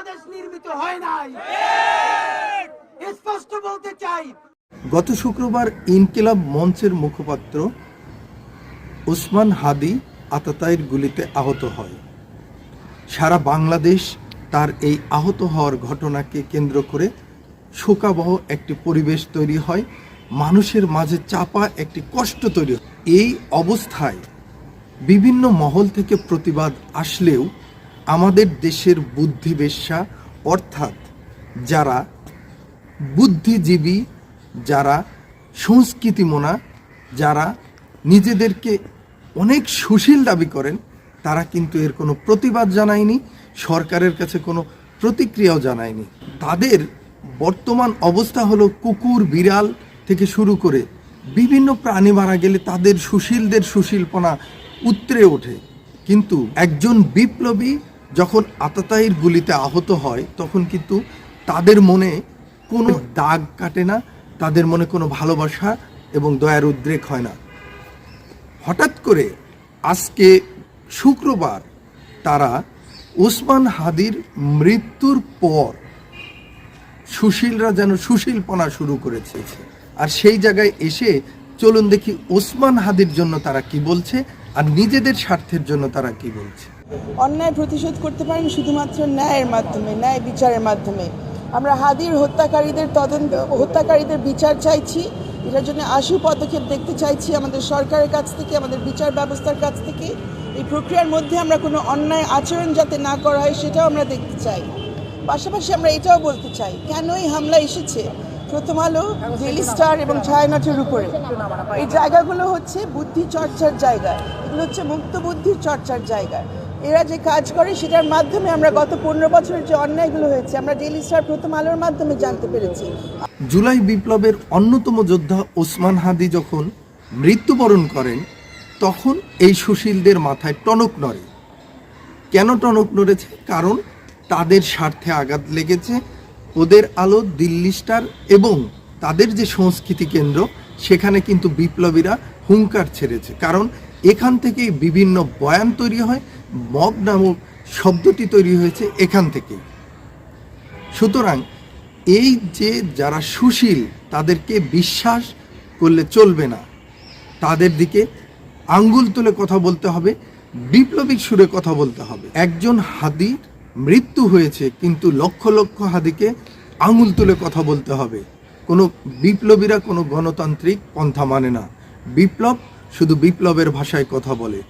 বাংলাদেশ নির্মিত হয় নাই। স্পষ্ট বলতে চাই গত শুক্রবার ইনকিলাব মঞ্চের মুখপাত্র ওসমান হাদি আতাতাইয়ের গুলিতে আহত হয়। সারা বাংলাদেশ তার এই আহত হওয়ার ঘটনাকে কেন্দ্র করে শোকাবহ একটি পরিবেশ তৈরি হয়। মানুষের মাঝে চাপা একটি কষ্ট তৈরি এই অবস্থায় বিভিন্ন মহল থেকে প্রতিবাদ আসলেও আমাদের দেশের বুদ্ধিবেশ্যা, অর্থাৎ যারা বুদ্ধিজীবী, যারা সংস্কৃতিমনা, যারা নিজেদেরকে অনেক সুশীল দাবি করেন, তারা কিন্তু এর কোনো প্রতিবাদ জানায়নি, সরকারের কাছে কোনো প্রতিক্রিয়াও জানায়নি। তাদের বর্তমান অবস্থা হলো কুকুর, বিড়াল থেকে শুরু করে বিভিন্ন প্রাণী মারা গেলে তাদের সুশীলদের সুশীলপনা উতরে ওঠে। কিন্তু একজন বিপ্লবী যখন আতাতায়ীর গুলিতে আহত হয়, তখন কিন্তু তাদের মনে কোনো দাগ কাটে না, তাদের মনে কোনো ভালোবাসা এবং দয়ার উদ্রেক হয় না। হঠাৎ করে আজকে শুক্রবার তারা ওসমান হাদির মৃত্যুর পর সুশীলরা যেন সুশীলপনা শুরু করেছে। আর সেই জায়গায় এসে চলুন দেখি ওসমান হাদির জন্য তারা কি বলছে। আর নিজেদের স্বার্থের জন্য তারা কি বলছে? অন্যায় প্রতিশোধ করতে পারেন শুধুমাত্র ন্যায়ের মাধ্যমে, ন্যায় বিচারের মাধ্যমে। আমরা হাদির হত্যাকারীদের তদন্ত, হত্যাকারীদের বিচার চাইছি। এটার জন্য আশু পদক্ষেপ দেখতে চাইছি আমাদের সরকারের কাছ থেকে, আমাদের বিচার ব্যবস্থার কাছ থেকে। এই প্রক্রিয়ার মধ্যে আমরা কোনো অন্যায় আচরণ যাতে না করা হয়, সেটাও আমরা দেখতে চাই। পাশাপাশি আমরা এটাও বলতে চাই কেন এই হামলা এসেছে? প্রথম আলো ডেলি স্টার এবং ছায়ানটের উপরে। এই জায়গাগুলো হচ্ছে বুদ্ধি চর্চার জায়গা। এগুলো হচ্ছে মুক্ত বুদ্ধির চর্চার জায়গা। এরা যে কাজ করে, সেটার মাধ্যমে আমরা গত পনেরো বছরের যে অন্যায়গুলো হয়েছে, আমরা ডেলি স্টার প্রথম আলোর মাধ্যমে জানতে পেরেছি। জুলাই বিপ্লবের অন্যতম যোদ্ধা ওসমান হাদি যখন মৃত্যুবরণ করেন, তখন এই সুশীলদের মাথায় টনক নড়ে। কেন টনক নড়েছে? কারণ তাদের স্বার্থে আঘাত লেগেছে ওদের আলো দিল্লি স্টার এবং তাদের যে সংস্কৃতি কেন্দ্র, সেখানে কিন্তু বিপ্লবীরা হুঙ্কার ছেড়েছে। কারণ এখান থেকেই বিভিন্ন বয়ান তৈরি হয়, মগ নামক শব্দটি তৈরি হয়েছে এখান থেকেই। সুতরাং এই যে যারা সুশীল, তাদেরকে বিশ্বাস করলে চলবে না। তাদের দিকে আঙ্গুল তুলে কথা বলতে হবে বিপ্লবিক সুরে কথা বলতে হবে। একজন হাদির মৃত্যু হয়েছে, কিন্তু লক্ষ লক্ষ হাদিকে আঙুল তুলে কথা বলতে হবে। কোনো বিপ্লবীরা কোনো গণতান্ত্রিক পন্থা মানে না। বিপ্লব শুধু বিপ্লবের ভাষায় কথা বলে।